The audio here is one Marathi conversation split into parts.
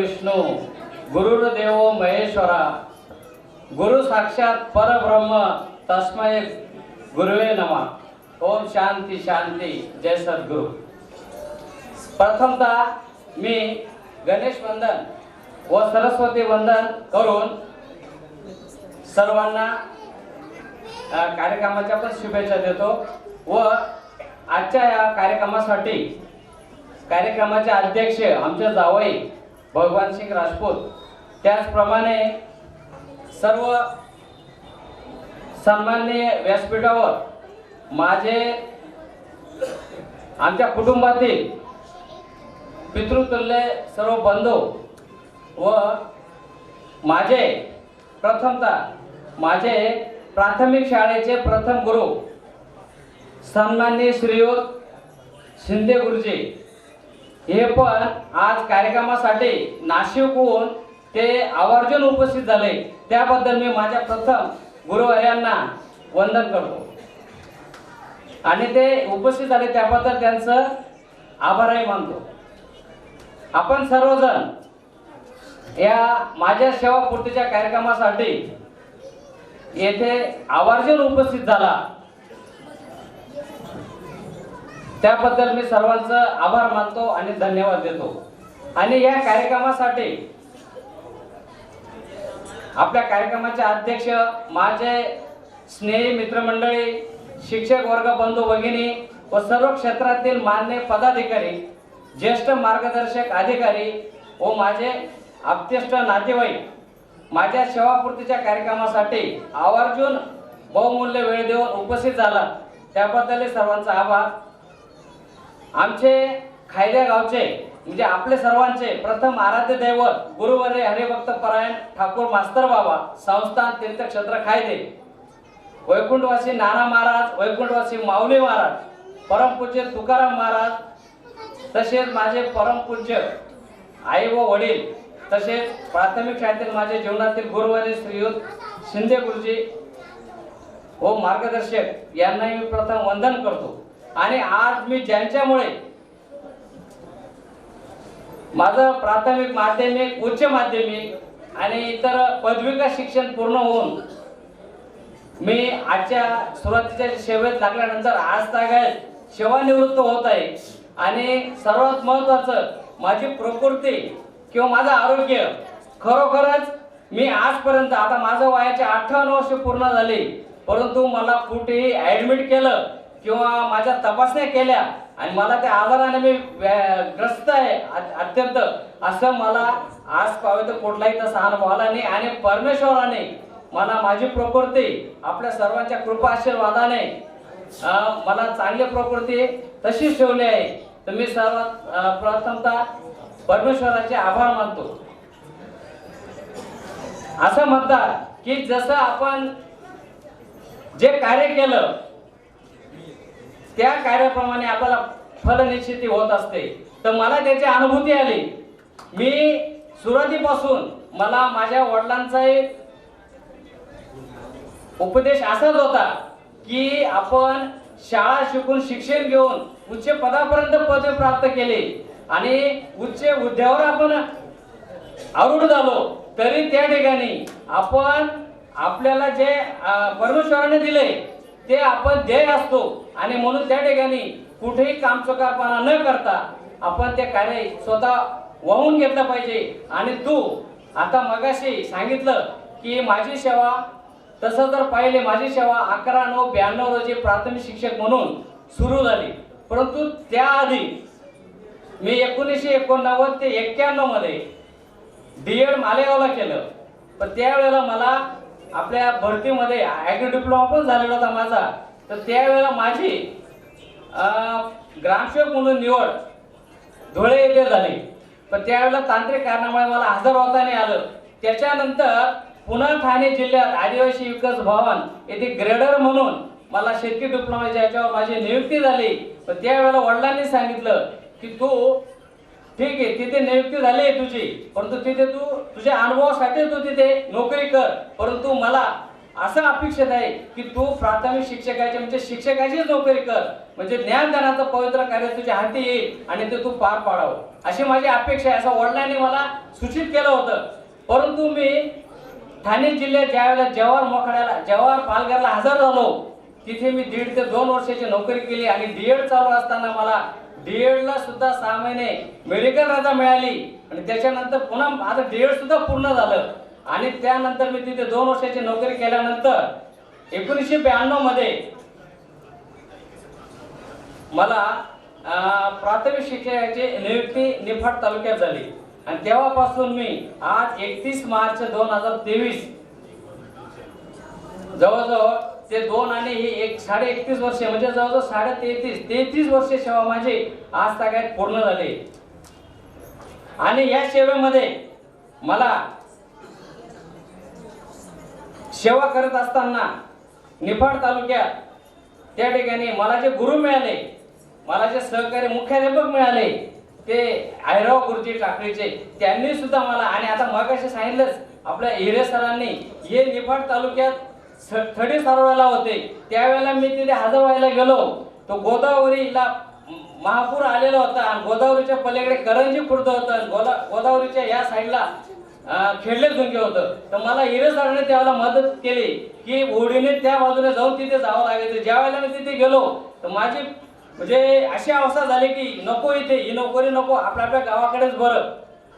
विष्णू गुरुर्देव महेश्वरा गुरु साक्षात परब्रह्म तस्मय गुरुवे नमा. ओम शांती शांती जय सद्गुरु. प्रथमतः मी गणेश वंदन व सरस्वती वंदन करून सर्वांना कार्यक्रमाच्या पण शुभेच्छा देतो व आजच्या या कार्यक्रमासाठी कार्यक्रमाचे अध्यक्ष आमचे जावई भगवान सिंग राजपूत. त्याचप्रमाणे सर्व सन्माननीय व्यासपीठावर माझे आमच्या कुटुंबातील पितृतुल्य सर्व बंधू व माझे प्रथमतः माझे प्राथमिक शाळेचे प्रथम गुरु सन्माननीय श्रीयुत शिंदे गुरुजी. हे पण आज कार्यक्रमासाठी नाशिकहून ते आवर्जून उपस्थित झाले. त्याबद्दल मी माझ्या प्रथम गुरुवर्यांना वंदन करतो. आणि ते उपस्थित झाले त्याबद्दल त्यांचं आभारही मानतो. आपण सर्वजण या माझ्या सेवापूर्तीच्या कार्यक्रमासाठी येथे आवर्जून उपस्थित झाला. त्याबद्दल मी सर्वांचं आभार मानतो आणि धन्यवाद देतो. आणि या कार्यक्रमासाठी आपल्या कार्यक्रमाचे अध्यक्ष माझे स्नेही मित्रमंडळी शिक्षक वर्ग बंधू भगिनी व सर्व क्षेत्रातील मान्य पदाधिकारी ज्येष्ठ मार्गदर्शक अधिकारी व माझे आप्तेष्ट नातेवाईक माझ्या सेवापूर्तीच्या कार्यक्रमासाठी आवर्जून बहुमूल्य वेळ देऊन उपस्थित झाला त्याबद्दल सर्वांचा आभार. आमचे खायद्या गावचे म्हणजे आपले सर्वांचे प्रथम आराध्य दैवत गुरुवरे हरिभक्त परायण ठाकूर मास्तर बाबा संस्थान तीर्थक्षेत्र खायदे वैकुंठवासी नाना महाराज वैकुंठवासी माऊली महाराज परमपूज्य तुकाराम महाराज तसेच माझे परमपूज्य आई व वडील तसेच प्राथमिक शाळेतील माझे जीवनातील गुरुवारी श्रीयुत शिंदे गुरुजी व मार्गदर्शक यांनाही मी प्रथम वंदन करतो. आणि आज मी ज्यांच्यामुळे माझं प्राथमिक माध्यमिक उच्च माध्यमिक आणि इतर पदविका शिक्षण पूर्ण होऊन मी आजच्या सुरुवातीच्या सेवेत लागल्यानंतर आज तागायत सेवानिवृत्त होत आहे. आणि सर्वात महत्वाचं माझी प्रकृती किंवा माझं आरोग्य खरोखरच मी आजपर्यंत आता माझं वयाचे अठ्ठावन्न वर्ष पूर्ण झाली परंतु मला कुठेही ऍडमिट केलं किंवा माझ्या तपासण्या केल्या आणि मला त्या आजाराने मी ग्रस्त आहे अत्यंत असं मला आज पावे कुठलाही तसा अनुभव आला नाही. आणि परमेश्वराने मला माझी प्रकृती आपल्या सर्वांच्या कृपा आशीर्वादाने मला चांगली प्रकृती तशीच ठेवली आहे. तर मी सर्वात प्रथमतः परमेश्वराचे आभार मानतो. असं म्हणतात की जसं आपण जे कार्य केलं त्या कार्याप्रमाणे आपल्याला फलनिश्चिती होत असते. तर मला त्याची अनुभूती आली. मी सुरुवातीपासून मला माझ्या वडिलांचा एक उपदेश असाच होता की आपण शाळा शिकून शिक्षण घेऊन उच्च पदापर्यंत पदवी प्राप्त केले आणि उच्च हुद्द्यावर आपण आरूढ झालो. तरी त्या ठिकाणी आपण आपल्याला जे परमेश्वराने दिले ते आपण ध्येय असतो. आणि म्हणून त्या ठिकाणी कुठेही कामचुकारपणा न करता आपण ते कार्य स्वतः वाहून घेतलं पाहिजे. आणि तू आता मगाशी सांगितलं की माझी सेवा तसं जर पाहिले माझी सेवा अकरा नऊ ब्याण्णव रोजी प्राथमिक शिक्षक म्हणून सुरू झाली. परंतु त्याआधी मी एकोणीसशे एकोणनव्वद ते एक्क्याण्णवमध्ये डी एड मालेगावला केलं. पण त्यावेळेला मला आपल्या भरतीमध्ये ॲग्री डिप्लोमा पण झालेला होता माझा. तर त्यावेळेला माझी ग्रामसेवक म्हणून निवड धुळे येथे झाली. पण त्यावेळेला तांत्रिक कारणामुळे मला हजर होता नाही आलं. त्याच्यानंतर पुन्हा ठाणे जिल्ह्यात आदिवासी विकास भवन येथे ग्रेडर म्हणून मला शेतकी डिप्लोमाच्या याच्यावर माझी नियुक्ती झाली. पण त्यावेळेला वडिलांनी सांगितलं की तू ठीक आहे तिथे नियुक्ती झाली आहे तुझी परंतु तिथे तू तुझ्या अनुभवासाठी तू तिथे नोकरी कर परंतु मला असं अपेक्षित आहे की तू प्राथमिक शिक्षकाची म्हणजे शिक्षकाचीच नोकरी कर. म्हणजे ज्ञानदानाचं पवित्र कार्य तुझ्या हाती येईल आणि ते तू पार पाडावं. अशी माझी अपेक्षा आहे. असं वडिलांनी मला सूचित केलं होतं. परंतु मी ठाणे जिल्ह्यात ज्यावेळेला जवाहर मोखाड्याला जवाहर पालघरला हजर झालो तिथे मी दीड ते दोन वर्षाची नोकरी केली आणि डीएड चालू असताना मला डी एडला सुद्धा सहा महिने मेडिकल रजा मिळाली. आणि त्याच्यानंतर पुन्हा आता डीएड सुद्धा पूर्ण झालं. आणि त्यानंतर मी तिथे दोन वर्षाची नोकरी केल्यानंतर एकोणीसशे ब्याण्णवमध्ये मला प्राथमिक शिक्षणाची नियुक्ती निफाड तालुक्यात झाली. आणि तेव्हापासून मी आज एकतीस मार्च दोन हजार तेवीस जवळजवळ ते दोन आणि हे एक साडे एकतीस वर्षे म्हणजे जवळजवळ साडे तेहतीस तेहतीस वर्षे सेवा माझी आज तागायत पूर्ण झाली. आणि या सेवेमध्ये मला सेवा करत असताना निफाड तालुक्यात त्या ठिकाणी मला जे गुरु मिळाले मला जे सहकारी मुख्याध्यापक मिळाले ते आयराव गुरुजी ठाकरेचे त्यांनी सुद्धा मला आणि आता मगाशी सांगितलंच आपल्या हिरे सरांनी हे निफाड तालुक्यात स- थडी सारवायला होते. त्यावेळेला मी तिथे हजर व्हायला गेलो. तो गोदावरीला महापूर आलेला होता आणि गोदावरीच्या पलीकडे करंजी खुर्द होतं आणि गोदा गोदावरीच्या या साईडला खेळले झुंके होतं. तर मला हिरे सरांनी त्यावेळेला मदत केली की ओढीने त्या बाजूने जाऊन तिथे जावं लागायचं. ज्या वेळेला मी तिथे गेलो तर माझी म्हणजे अशी अवस्था झाली की नको इथे ही नोकरी नको आपल्या आपल्या गावाकडेच बरं.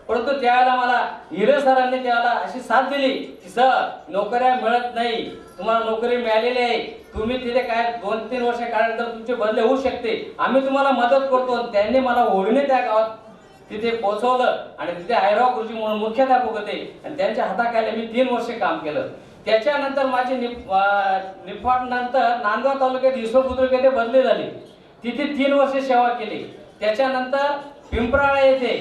परंतु त्यावेळेला मला हिरे सरांनी त्याला अशी साथ दिली की सर नोकऱ्या मिळत नाही. तुम्हाला नोकरी मिळालेली आहे. तुम्ही तिथे काय दोन तीन वर्ष काढल्यानंतर तुमचे बदले होऊ शकते. आम्ही तुम्हाला मदत करतो. आणि त्यांनी मला ओढीने त्या गावात तिथे पोहोचवलं आणि तिथे आयराव गुरुजी म्हणून मुख्याध्यापक होते. आणि त्यांच्या हाताखाली मी तीन वर्ष काम केलं. त्याच्यानंतर माझी निप निफाड नंतर नांदगाव तालुक्यात ईश्वर बुद्रुक येथे बदली झाली. तिथे तीन वर्ष सेवा केली. त्याच्यानंतर पिंपराळा येथे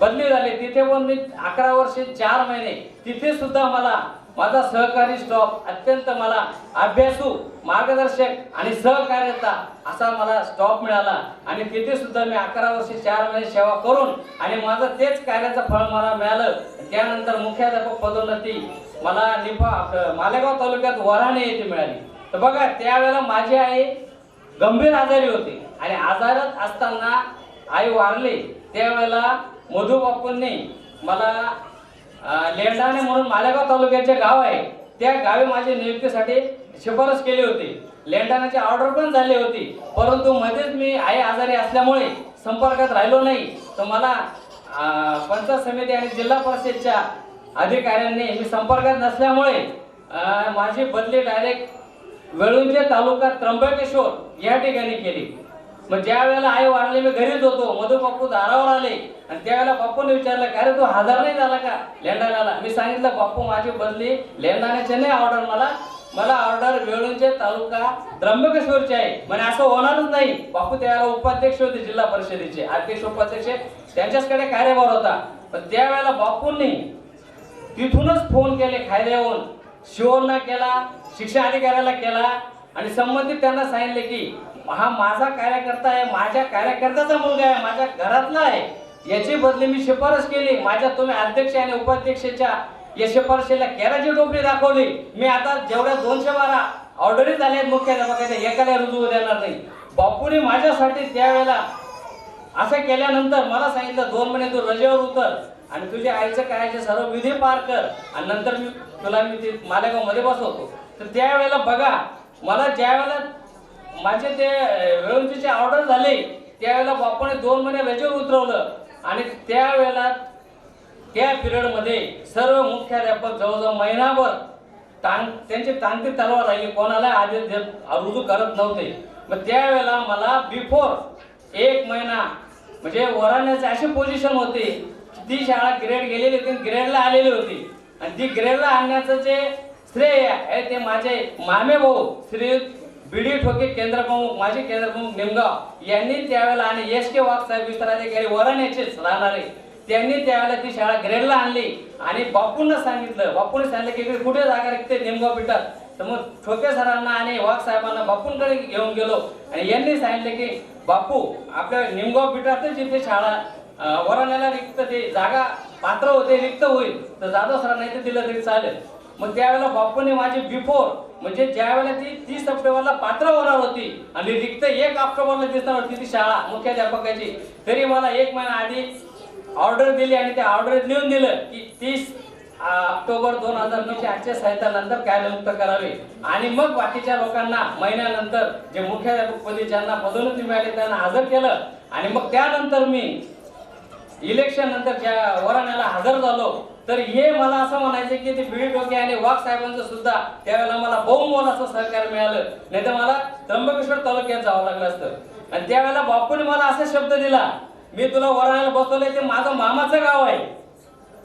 बदली झाली. तिथे पण मी अकरा वर्षे चार महिने. तिथे सुद्धा मला माझा सहकारी स्टॉप अत्यंत मला अभ्यासू मार्गदर्शक आणि सहकार्यता असा मला स्टॉप मिळाला. आणि तिथे सुद्धा मी अकरा वर्षे चार महिने सेवा करून आणि माझं तेच कार्याचं फळ मला मिळालं. त्यानंतर मुख्याध्यापक पदोन्नती मला निफा मालेगाव तालुक्यात वराणे येथे मिळाली. तर बघा त्यावेळेला माझी आई गंभीर आजारी होती आणि आजारात असताना आई वारली. त्यावेळेला मधुबापूंनी मला लेंडाणे म्हणून मालेगाव तालुक्याचे गाव आहे. त्या गावी माझ्या नियुक्तीसाठी शिफारस केली होती. लेंडाण्याची ऑर्डर पण झाली होती. परंतु मध्येच मी आई आजारी असल्यामुळे संपर्कात राहिलो नाही. तर मला पंचायत समिती आणि जिल्हा परिषदच्या अधिकाऱ्यांनी मी संपर्कात नसल्यामुळे माझी बदली डायरेक्ट वेळुंजे तालुका त्र्यंबकेश्वर या ठिकाणी केली. मग ज्या वेळेला आई वारले मी घरीच होतो मधु बापू दारावर आले. आणि त्यावेळेला बापूने विचारलं का रे तू हजार नाही झाला का लेंडाण्याला मी सांगितलं बापू माझी बदली लेंडाण्याचे नाही ऑर्डर मला. मला ऑर्डर वेळूंचे तालुका त्र्यंबकेश्वरचे आहे. म्हणजे असं होणारच नाही. बापू त्यावेळेला उपाध्यक्ष होते जिल्हा परिषदेचे. अध्यक्ष उपाध्यक्ष त्यांच्याचकडे कार्यभार होता. पण त्यावेळेला बापूंनी तिथूनच फोन केले खायला येऊन. केला शिक्षण अधिकाऱ्याला केला. आणि संबंधित त्यांना सांगितले की हा माझा कार्यकर्ता आहे माझ्या कार्यकर्त्याचा मुलगा आहे माझ्या घरातला आहे. याची बदली मी शिफारस केली. माझ्या तुम्ही अध्यक्ष आणि उपाध्यक्षाच्या या शिफारशीला केराची टोपली दाखवली. मी आता जेवढ्या दोनशे बारा ऑर्डरी झाल्या आहेत मुख्याध्यापकाच्या एकाला रुजू देणार नाही. बापूने माझ्यासाठी त्यावेळेला असं केल्यानंतर मला सांगितलं दोन महिने तू रजेवर उतर आणि तुझ्या आईचं काय सर्व विधी पार कर आणि नंतर मी तुला मी ते मालेगावमध्ये बसवतो. तर त्यावेळेला बघा मला ज्या वेळेला माझे ते वेळुंचीचे ऑर्डर झाले त्यावेळेला बापाने दोन महिने रजेवर उतरवलं. आणि त्यावेळेला त्या पिरियडमध्ये सर्व मुख्याध्यापक जवळजवळ महिनाभर तां त्यांची तांत्रिक तलवार राहिली. कोणाला आदेश देत रुजू करत नव्हते. मग त्यावेळेला मला बिफोर एक महिना म्हणजे वराण्याची अशी पोझिशन होती की ती शाळा ग्रेड गेलेली होती ग्रेडला आलेली होती. आणि ती ग्रेडला आणण्याचं जे श्रेय आहे ते माझे मामे भाऊ श्री बीडी ठोके केंद्र प्रमुख माजी केंद्र प्रमुख निमगाव यांनी त्यावेळेला आणि एस के वाघ साहेब विस्ताराधिकारी वरण वराण्याचेच राहणारे. त्यांनी त्यावेळेला ती शाळा ग्रेडला आणली आणि बापूंना सांगितलं. बापूने सांगितलं की इकडे कुठे जागा रिक्त निमगाव पिठात? तर मग ठोके सरांना आणि वाघ साहेबांना बापूंकडे घेऊन गेलो आणि यांनी सांगितलं की बापू आपल्या निमगाव पिठातच जिथे शाळा अं, वराण्याला रिक्त ते जागा पात्र होते रिक्त होईल. तर जाधव सरांना इथे दिलं तरी चालेल. मग त्यावेळेला बापूने माझे बिफोर म्हणजे ज्या वेळेला ती तीस सप्टेंबरला पात्र होणार होती आणि रिक्त एक ऑक्टोबरला दिसणार होती ती शाळा मुख्याध्यापकाची तरी मला एक महिना आधी ऑर्डर दिली आणि त्या ऑर्डर लिहून दिलं की तीस ऑक्टोबर दोन हजार नऊशे साहित्यानंतर नंतर नियुक्त करावे. आणि मग बाकीच्या लोकांना महिन्यानंतर जे मुख्याध्यापकपदी ज्यांना पदोन्नती मिळाली त्यांना हजर केलं. आणि मग त्यानंतर मी इलेक्शन नंतर ज्या वराण्याला हजर झालो. तर हे मला असं म्हणायचं की ते बिडी डोके आणि वाघ साहेबांचं सुद्धा त्यावेळेला मला बहुमोल असं सहकार्य मिळालं. नाही तर मला त्र्यंबकेश्वर तालुक्यात जावं लागलं असतं. आणि त्यावेळेला बापूने मला असा शब्द दिला मी तुला वराण्याला बसवलंय ते माझं मामाचं गाव आहे.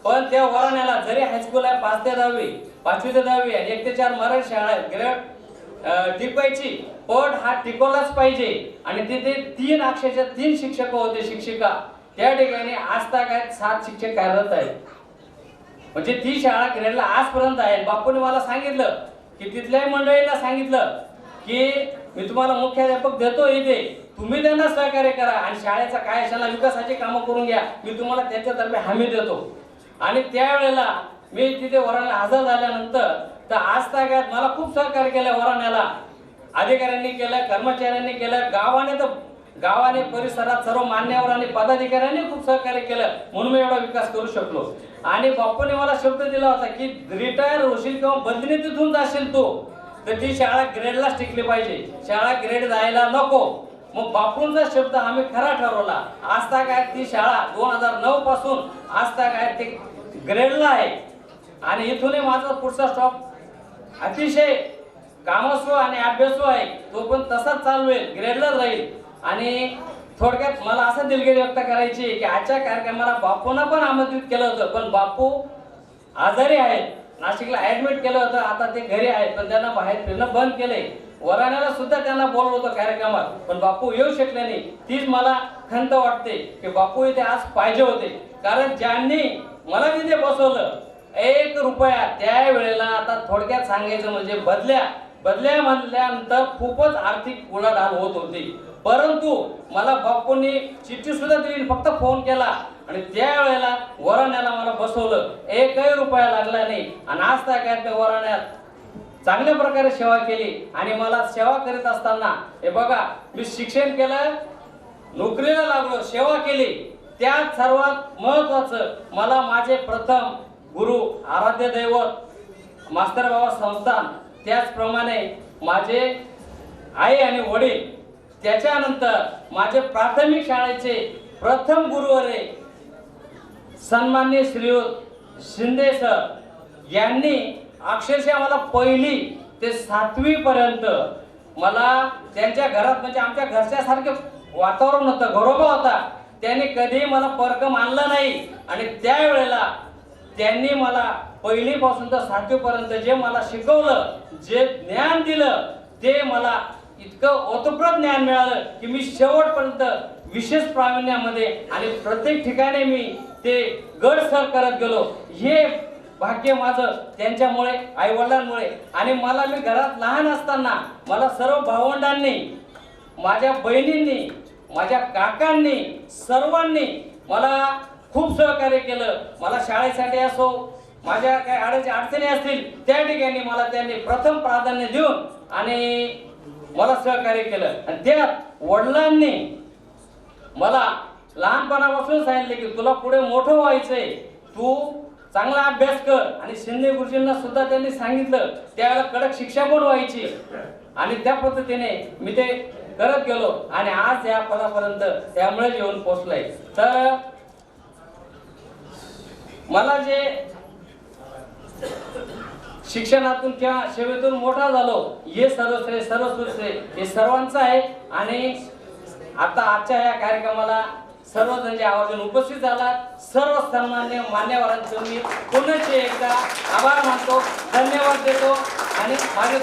पण त्या वराण्याला जरी हायस्कूल आहे पाच ते दहावी पाचवी ते दहावी आणि एक ते चार मराठी शाळा आहेत ग्रेड टिपायची. पट हा टिकवलाच पाहिजे. आणि तिथे तीन अक्षरच्या तीन शिक्षक होते शिक्षिका. त्या ठिकाणी आज तागायत सात शिक्षक कार्यरत आहेत. म्हणजे ती शाळा ग्रेडला आजपर्यंत आहे. बापूने मला सांगितलं की तिथल्याही मंडळींना सांगितलं की मी तुम्हाला मुख्याध्यापक देतो इथे. तुम्ही त्यांना सहकार्य करा आणि शाळेचा काय शाळा विकासाची कामं करून घ्या. मी तुम्हाला त्यांच्यातर्फे हमी देतो. आणि त्यावेळेला मी तिथे वराण्याला हजर झाल्यानंतर तर आज तागात मला खूप सहकार्य केलं वराण्याला अधिकाऱ्यांनी केलं कर्मचाऱ्यांनी केलं गावाने तर गावाने परिसरात सर्व मान्यावर आणि पदाधिकाऱ्यांनी खूप सहकार्य केलं. म्हणून मी एवढा विकास करू शकलो. आणि बाप्पाने मला शब्द दिला होता की रिटायर होशील किंवा बदली तिथून जाशील तू. तर ती शाळा ग्रेडलाच टिकली पाहिजे. शाळा ग्रेड जायला नको. मग बापूंचा शब्द आम्ही खरा ठरवला. आज तक आहे ती शाळा दोन हजार नऊ पासून आज काय ते ग्रेडला आहे. आणि इथूनही माझा पुढचा स्टॉप अतिशय कामस्व आणि अभ्यासू आहे. तो पण तसाच चालू आहे. ग्रेडलाच राहील. आणि थोडक्यात मला असं दिलगिरी व्यक्त करायची की आजच्या कार्यक्रमाला बापूंना पण आमंत्रित केलं होतं पण बापू आजारी आहेत. नाशिकला ऍडमिट केलं होतं आता ते घरी आहेत पण त्यांना बाहेर फिरणं बंद केलंय. वराण्याला सुद्धा त्यांना बोलवलं होतं कार्यक्रमात पण बापू येऊ शकले नाही. तीच मला खंत वाटते की बापू इथे आज पाहिजे होते. कारण ज्यांनी मला तिथे बसवलं एक रुपया त्या वेळेला आता थोडक्यात सांगायचं म्हणजे बदल्या बदल्या म्हणल्यानंतर खूपच आर्थिक उलाढाल होत होती. परंतु मला बापूंनी चिठ्ठी सुद्धा दिली फक्त फोन केला. आणि त्यावेळेला वराण्याला मला बसवलं. एकही रुपया लागला नाही. आणि आज त्या काय त्या वराण्यात चांगल्या प्रकारे सेवा केली. आणि मला सेवा करीत असताना हे बघा मी शिक्षण केलं नोकरीला लागलो सेवा केली. त्यात सर्वात महत्वाचं मला माझे प्रथम गुरु आराध्य दैवत मास्तर बाबा संस्थान त्याचप्रमाणे माझे आई आणि वडील त्याच्यानंतर माझे प्राथमिक शाळेचे प्रथम गुरुवरे सन्मान्य श्रीयुत शिंदे सर यांनी अक्षरशः मला पहिली ते सातवीपर्यंत मला त्यांच्या घरात म्हणजे आमच्या घरच्यासारखे वातावरण होतं घरोबा होता. त्यांनी कधीही मला पर्क मानला नाही. आणि त्यावेळेला त्यांनी मला पहिलीपासून तर सातवीपर्यंत जे मला शिकवलं जे ज्ञान दिलं ते मला इतकं ओतप्रोत ज्ञान मिळालं की मी शेवटपर्यंत विशेष प्रावीण्यामध्ये आणि प्रत्येक ठिकाणी मी ते गड सर करत गेलो. हे भाग्य माझं त्यांच्यामुळे आई वडिलांमुळे आणि मला मी घरात लहान असताना मला सर्व भावंडांनी माझ्या बहिणींनी माझ्या काकांनी सर्वांनी मला खूप सहकार्य केलं. मला शाळेसाठी असो माझ्या काही अडचणी असतील त्या ठिकाणी मला त्यांनी प्रथम प्राधान्य देऊन आणि मला सहकार्य केलं. आणि त्यात वडिलांनी मला लहानपणापासून सांगितले की तुला पुढे मोठं व्हायचंय. तू चांगला अभ्यास कर. आणि शिंदे गुरुजींना सुद्धा त्यांनी सांगितलं. त्यावेळेला कडक शिक्षा पण व्हायची. आणि त्या पद्धतीने मी ते करत गेलो. आणि आज या पदापर्यंत त्यामुळे येऊन पोचलंय तर मला जे शिक्षणातून किंवा सेवेतून मोठा झालो. हे सर्वश्रेय सर्वश्रेय हे सर्वांचं आहे. आणि आता आजच्या या कार्यक्रमाला सर्वजण जे आवर्जून उपस्थित झाला सर्व सन्मान्य मान्यवरांचं मी पुन्हा एकदा आभार मानतो. धन्यवाद देतो आणि माझे